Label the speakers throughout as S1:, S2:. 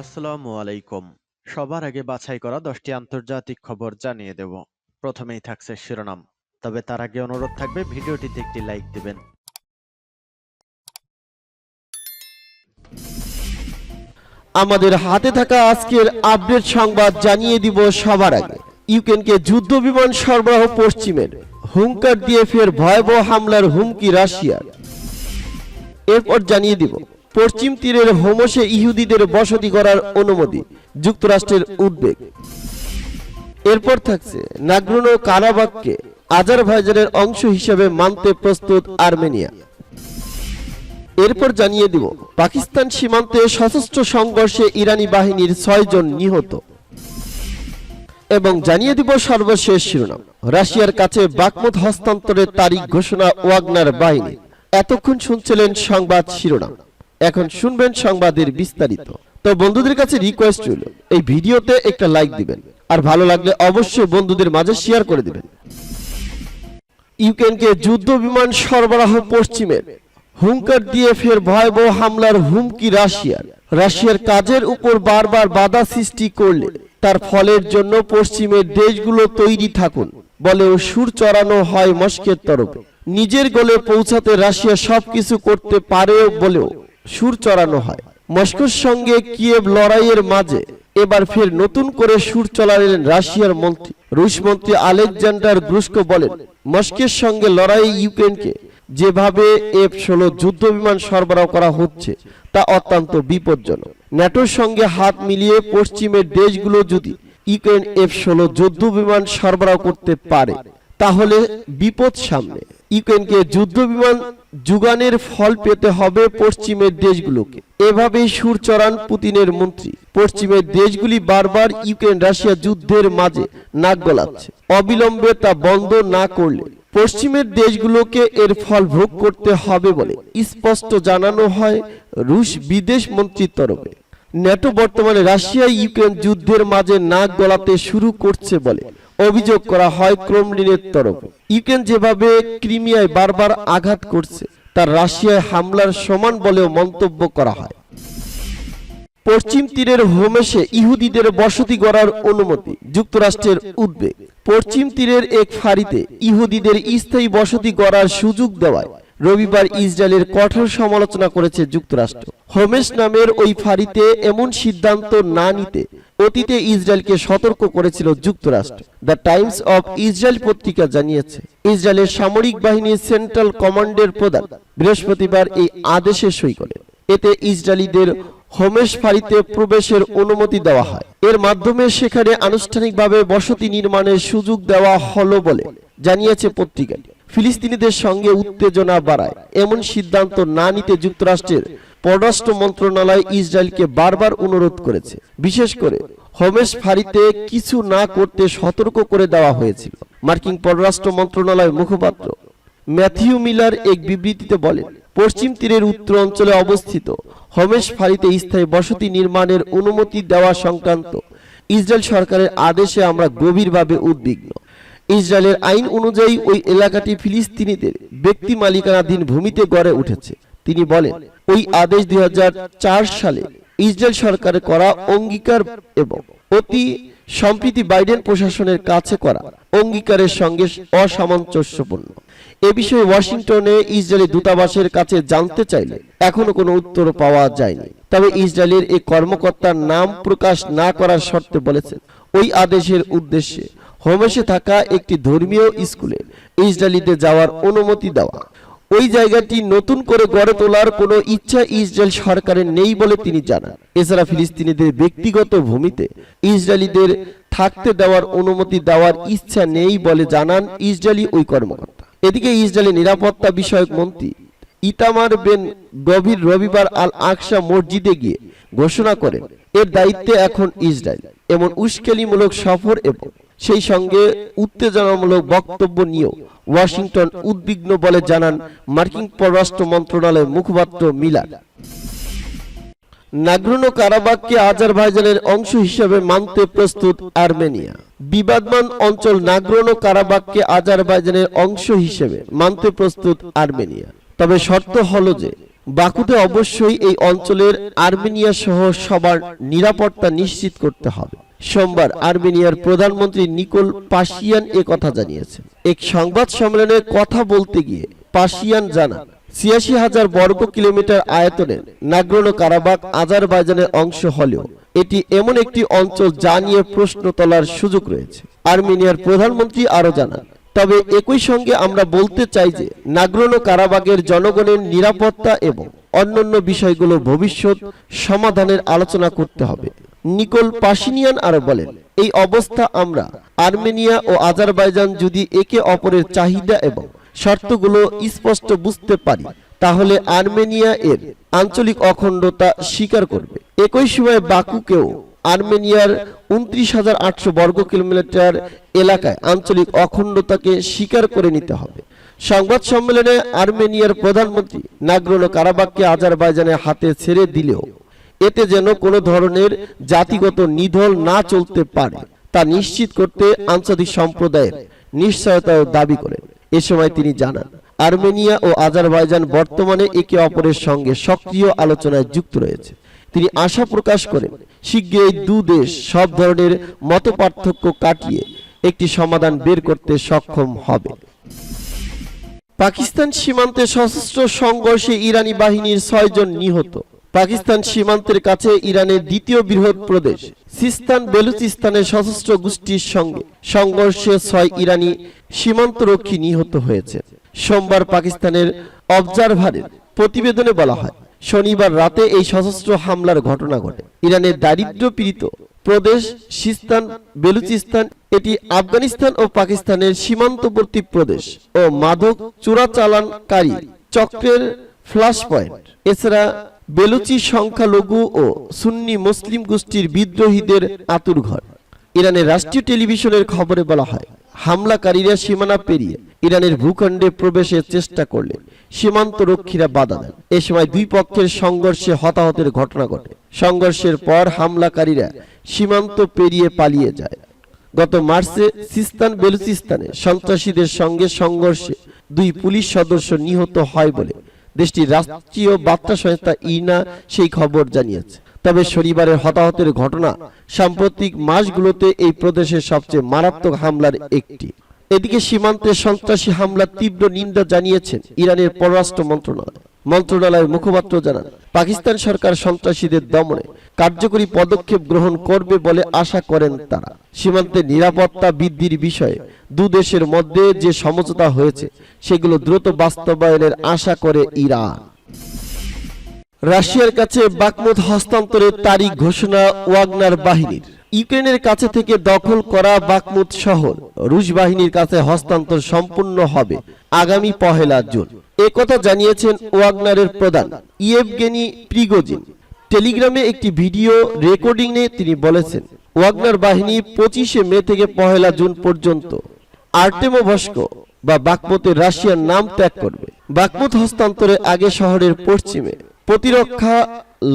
S1: আসসালামু আলাইকুম। সবার আগে বাছাই করা দশটি আন্তর্জাতিক খবর জানিয়ে দেব। প্রথমেই থাকছে শিরোনাম। তবে তার আগে অনুরোধ থাকবে, ভিডিওটিতে একটি লাইক দিবেন।
S2: আমাদের হাতে থাকা আজকের আপডেট সংবাদ জানিয়ে দিব সবার আগে। ইউক্রেনকে যুদ্ধ বিমান সরবরাহ পশ্চিমের। হুঙ্কার দিয়ে ফের ভয়াবহ হামলার হুমকি রাশিয়ার। এরপর জানিয়ে দিব। পশ্চিম তীরের হোমসে ইহুদিদের বসতি করার অনুমতি, যুক্তরাষ্ট্রের উদ্বেগ। এরপর থাকছে নাগ্রোনো কারাবাককে আজারবাইজানের অংশ হিসেবে মানতে প্রস্তুত আর্মেনিয়া। এরপর জানিয়ে দিব, পাকিস্তান সীমান্তে সশস্ত্র সংঘর্ষে ইরানি বাহিনীর ছয় জন নিহত। এবং জানিয়ে দিব সর্বশেষ শিরোনাম, রাশিয়ার কাছে বাকমত হস্তান্তরের তারিখ ঘোষণা ওয়াগনার বাহিনী। এতক্ষণ শুনছিলেন সংবাদ শিরোনাম। এখন শুনবেন সংবাদের বিস্তারিত। তো বন্ধুদের কাছে রিকোয়েস্ট রইল, এই ভিডিওতে একটা লাইক দিবেন, আর ভালো লাগলে অবশ্যই বন্ধুদের মাঝে শেয়ার করে দিবেন। ইউক্রেনকে যুদ্ধ বিমান সরবরাহ পশ্চিমের হুঙ্কার দিয়ে ফের ভয়াবহ হামলার হুমকি রাশিয়ার। রাশিয়ার কাজের উপর বারবার বাধা সৃষ্টি করলে, তার ফলের জন্য পশ্চিমের দেশগুলো তৈরি থাকুন বলেও সুর চড়ানো হয় মস্কের তরফে। নিজের গোলে পৌঁছাতে রাশিয়া সবকিছু করতে পারেও বলেও সুর চড়ানো হয়। মস্কোর সঙ্গে কিয়েভ লড়াইয়ের মাঝে এবার ফের নতুন করে সুর চলালেন রাশিয়ার মন্ত্রী। রুশ মন্ত্রী আলেকজান্ডার ব্রুস্কো বলেন, মস্কের সঙ্গে লড়াই ইউক্রেনকে যেভাবে এফ ষোলো যুদ্ধ বিমান সরবরাহ করা হচ্ছে, তা অত্যন্ত বিপজ্জনক। ন্যাটোর সঙ্গে হাত মিলিয়ে পশ্চিমের দেশগুলো যদি ইউক্রেন এফ ষোলো যুদ্ধ বিমান সরবরাহ করতে পারে, তাহলে বিপদ সামনে। ইউক্রেনকে যুদ্ধ বিমান যোগানের ফল পেতে হবে পশ্চিমের দেশগুলোকে। এভাবেই সুর চড়ান পুতিনের মন্ত্রী। পশ্চিমের দেশগুলি বারবার ইউক্রেন রাশিয়া যুদ্ধের মাঝে নাক গলাচ্ছে। অবিলম্বে তা বন্ধ না করলে পশ্চিমের দেশগুলোকে এর ফল ভোগ করতে হবে বলে স্পষ্ট জানানো হয় রুশ বিদেশ মন্ত্রীর তরফে। ন্যাটো বর্তমানে রাশিয়া ইউক্রেন যুদ্ধের মাঝে নাক গলাতে শুরু করছে বলে অভিযোগ করা হয় ক্রমলিনের তরফে। ইউক্রেন যেভাবে ক্রিমিয়ায় বারবার আঘাত করছে, তার রাশিয়ায় হামলার সমান বলেও মন্তব্য করা হয়। পশ্চিম তীরের হোমেসে ইহুদিদের বসতি গড়ার অনুমতি, যুক্তরাষ্ট্রের উদ্বেগ। পশ্চিম তীরের এক ফাঁড়িতে ইহুদিদের স্থায়ী বসতি গড়ার সুযোগ দেওয়ায় রবিবার ইসরায়েলের কঠোর সমালোচনা করেছে যুক্তরাষ্ট্র। হোমেস নামের ওই ফাঁড়িতে এমন সিদ্ধান্ত না নিতে অতীতে ইসরায়েলকে সতর্ক করেছিল যুক্তরাষ্ট্র। দ্য টাইমস অব ইসরায়েল পত্রিকা জানিয়েছে, ইসরায়েলের সামরিক বাহিনীর সেন্ট্রাল কমান্ডের প্রধান বৃহস্পতিবার এই আদেশে সই করেন এতে ইসরায়েলিদের হোমেশ ফাঁড়িতে প্রবেশের অনুমতি দেওয়া হয়। এর মাধ্যমে সেখানে আনুষ্ঠানিকভাবে বসতি নির্মাণের সুযোগ দেওয়া হলো বলে জানিয়েছে পত্রিকাটি। ফিলিস্তিনিদের সঙ্গে উত্তেজনা বাড়ায়। এমন সিদ্ধান্ত না নিতে যুক্তরাষ্ট্রের পররাষ্ট্র মন্ত্রণালয় ইসরায়েলকে বারবার অনুরোধ করেছে। বিশেষ করে হোমেশ ফাঁড়িতে কিছু না করতে সতর্ক করে দেওয়া হয়েছিল। মার্কিন পররাষ্ট্র মন্ত্রণালয় মুখপাত্র ম্যাথিউ মিলার এক বিবৃতিতে বলেন, পশ্চিম তীরের উত্তর অঞ্চলে অবস্থিত হোমেশ ফারিতে স্থায়ী বসতি নির্মাণের অনুমতি দেওয়া সংক্রান্ত ইসরায়েল সরকারের আদেশে আমরা গভীরভাবে উদ্বিগ্ন। ইসরায়েলের আইন অনুযায়ী ওই এলাকাটি ফিলিস্তিনিদের ব্যক্তি মালিকানাধীন ভূমিতে গড়ে উঠেছে। তিনি বলেন, ওই আদেশ দুই সালে ইসরায়েল সরকারের করা অঙ্গীকার এবং অতি সম্প্রীতি বাইডেন প্রশাসনের কাছে করা অঙ্গীকারের সঙ্গে অসামঞ্জস্যপূর্ণ। এ বিষয়ে ওয়াশিংটনে ইসরায়েলি দূতাবাসের কাছে জানতে চাইলে এখনও কোনো উত্তর পাওয়া যায়নি। তবে ইসরায়েলের এই কর্মকর্তার নাম প্রকাশ না করার শর্তে বলেছেন, ওই আদেশের উদ্দেশ্যে হোমেসে থাকা একটি ধর্মীয় স্কুলে ইসরায়েলিদের যাওয়ার অনুমতি দেওয়া। ওই জায়গাটি নতুন করে গড়ে তোলার কোনো ইচ্ছা ইসরায়েল সরকারের নেই বলে তিনি জানান। এছাড়া ফিলিস্তিনিদের ব্যক্তিগত ভূমিতে ইসরায়েলিদের থাকতে দেওয়ার অনুমতি দেওয়ার ইচ্ছা নেই বলে জানান ইসরায়েলি ওই কর্মকর্তা। এদিকে ইসরায়েলের নিরাপত্তা বিষয়ক মন্ত্রী ইতামার বেন গভীর রবিবার আল আকসা মসজিদে গিয়ে ঘোষণা করেন, এর দায়িত্বে এখন ইসরায়েল। এমন উস্কেলিমূলক সফর এবং সেই সঙ্গে উত্তেজনামূলক বক্তব্য নিয়েও ওয়াশিংটন উদ্বিগ্ন বলে জানান মার্কিন পররাষ্ট্র মন্ত্রণালয়ের মুখপাত্র মিলার। নাগ্রোনো কারাবাককে আজারবাইজানের অংশ হিসেবে মানতে প্রস্তুত আর্মেনিয়া। বিবাদমান অঞ্চল নাগ্রোনো কারাবাককে আজারবাইজানের অংশ হিসেবে মানতে প্রস্তুত আর্মেনিয়া। তবে শর্ত হলো যে বাকুতে অবশ্যই এই অঞ্চলের আর্মেনিয়া সহ সবার নিরাপত্তা নিশ্চিত করতে হবে। সোমবার আর্মেনিয়ার প্রধানমন্ত্রী নিকোল পাশিয়ান এ কথা জানিয়েছেন। এক সংবাদ সম্মেলনে কথা বলতে গিয়ে পাশিয়ান জানান, ছিয়াশি হাজার বর্গ কিলোমিটার আয়তনের নাগ্রোনো কারাবাক আজারবাইজানের অংশ হলেও এটি এমন একটি অঞ্চল যা নিয়ে প্রশ্ন তোলার সুযোগ রয়েছে। আর্মেনিয়ার প্রধানমন্ত্রী আরও জানান তবে একই সঙ্গে আমরা বলতে চাই যে নাগ্রোনো কারাবাগের জনগণের নিরাপত্তা এবং অন্যান্য বিষয়গুলো ভবিষ্যৎ সমাধানের আলোচনা করতে হবে। নিকোল পাশিনিয়ান আরও বলেন, এই অবস্থা আমরা, আর্মেনিয়া ও আজারবাইজান যদি একে অপরের চাহিদা এবং শর্তগুলো স্পষ্ট বুঝতে পারি, তাহলে আর্মেনিয়া এর আঞ্চলিক অখণ্ডতা স্বীকার করবে। একই সময় বাকুকেও আর্মেনিয়ার উনত্রিশ হাজার আটশো বর্গ কিলোমিটার এলাকায় আঞ্চলিক অখণ্ডতাকে স্বীকার করে নিতে হবে। সংবাদ সম্মেলনে আর্মেনিয়ার প্রধানমন্ত্রী নাগ্রোনো কারাবাককে আজারবাইজানের হাতে ছেড়ে দিলেও এতে যেন কোনো ধরনের জাতিগত নিধল না চলতে পারে, তা নিশ্চিত করতে আঞ্চলিক সম্প্রদায়ের নিশ্চয়তাও দাবি করেন। এ সময় তিনি জানান, আর্মেনিয়া ও আজারবাইজান বর্তমানে একে অপরের সঙ্গে সক্রিয় আলোচনায় যুক্ত রয়েছে। তিনি আশা প্রকাশ করেন। শীঘ্রই দু দেশ সব ধরনের মতপার্থক্য কাটিয়ে একটি সমাধান বের করতে সক্ষম হবে। পাকিস্তান সীমান্তে সশস্ত্র সংঘর্ষে ইরানি বাহিনীর ছয়জন নিহত। পাকিস্তান সীমান্তের কাছে ইরানের দ্বিতীয় বৃহৎ প্রদেশ, সিস্তান বেলুচিস্তানের সশস্ত্র গোষ্ঠীর সঙ্গে সংঘর্ষে ছয় ইরানি সীমান্তরক্ষী নিহত হয়েছে। সোমবার পাকিস্তানের অবজারভারের প্রতিবেদনে বলা হয় শনিবার রাতে এই সশস্ত্র হামলার ঘটনা ঘটে। ইরানের দারিদ্র পীড়িত প্রদেশ সিস্তান, বেলুচিস্তান, এটি আফগানিস্তান ও পাকিস্তানের সীমান্তবর্তী প্রদেশ ও মাদক চোরাচালানকারী চক্রের ফ্লাশ পয়েন্ট। এছাড়া বেলুচি সংখ্যালঘু ও সুন্নি মুসলিম গোষ্ঠীর বিদ্রোহীদের আতুরঘর ইরানের রাষ্ট্রীয় টেলিভিশনের খবরে বলা হয়, হামলাকারীরা সীমানা পেরিয়ে ইরানের ভূখণ্ডে প্রবেশের চেষ্টা করলে সীমান্ত রক্ষীরা বাধা দেন। এ সময় দুই পক্ষের সংঘর্ষে হতাহতের ঘটনা ঘটে। সংঘর্ষের পর হামলাকারীরা সীমান্ত পেরিয়ে পালিয়ে যায়। গত মার্চে সিস্তান বেলুচিস্তানে সন্ত্রাসীদের সঙ্গে সংঘর্ষে দুই পুলিশ সদস্য নিহত হয় বলে দেশটির রাষ্ট্রীয় বার্তা সংস্থা ইনা সেই খবর জানিয়েছে। তবে শনিবারের হতাহতের ঘটনা সাম্প্রতিক মাসগুলোতে এই প্রদেশের সবচেয়ে মারাত্মক হামলার একটি। এদিকে সীমান্তে সন্ত্রাসী হামলার তীব্র নিন্দা জানিয়েছেন ইরানের পররাষ্ট্র মন্ত্রণালয়। মন্ত্রণালয়ের মুখপাত্র জানান, পাকিস্তান সরকার সন্ত্রাসীদের দমনে কার্যকরী পদক্ষেপ গ্রহণ করবে বলে আশা করেন তারা। সীমান্তে নিরাপত্তা বৃদ্ধির বিষয়ে দু দেশের মধ্যে যে সমঝোতা হয়েছে, সেগুলো দ্রুত বাস্তবায়নের আশা করে ইরান। রাশিয়ার কাছে বাকমুদ হস্তান্তরের তারিখ ঘোষণা ওয়াগনার বাহিনীর। ইউক্রেনের কাছে থেকে দখল করা বাকমুদ শহর রুশ বাহিনীর কাছে হস্তান্তর সম্পূর্ণ হবে আগামী পহেলা জুন। একথা জানিয়েছেন ওয়াগনারের প্রধান ইয়েভগেনি প্রিগোজিন। টেলিগ্রামে একটি ভিডিও রেকর্ডিংয়ে তিনি বলেছেন, ওয়াগনার বাহিনী পঁচিশে মে থেকে পহেলা জুন পর্যন্ত আর্টেমোভস্ক বা বাকমুতের রাশিয়ার নাম ত্যাগ করবে। বাকমুত হস্তান্তরের আগে শহরের পশ্চিমে প্রতিরক্ষা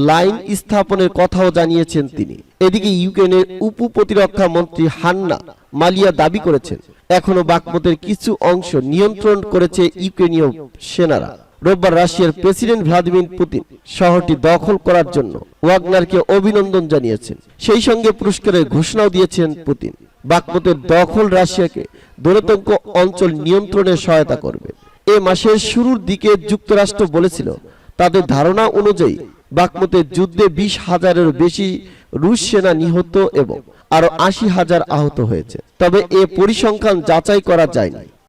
S2: লাইন স্থাপনের কথাও জানিয়েছেন তিনি। এদিকে ইউক্রেনের উপ প্রতিরক্ষা মন্ত্রী হান্না মালিয়া দাবি করেছেন, এখনও বাকমতের কিছু অংশ নিয়ন্ত্রণ করেছে ইউক্রেনীয় সেনারা। রোববার রাশিয়ার প্রেসিডেন্ট ভ্লাদিমির পুতিন শহরটি দখল করার জন্য ওয়াগনারকে অভিনন্দন জানিয়েছেন। সেই সঙ্গে পুরস্কারের ঘোষণাও দিয়েছেন পুতিন। বাকমতের দখল রাশিয়াকে দূরতঙ্ক অঞ্চল নিয়ন্ত্রণে সহায়তা করবে। এ মাসের শুরুর দিকে যুক্তরাষ্ট্র বলেছিল, তাদের ধারণা অনুযায়ী বাকমতের যুদ্ধে বিশ হাজারের বেশি রুশ সেনা নিহত এবং আরও আশি হাজার আহত হয়েছে। তবে এ পরিসংখ্যান যাচাই করা যায়নি।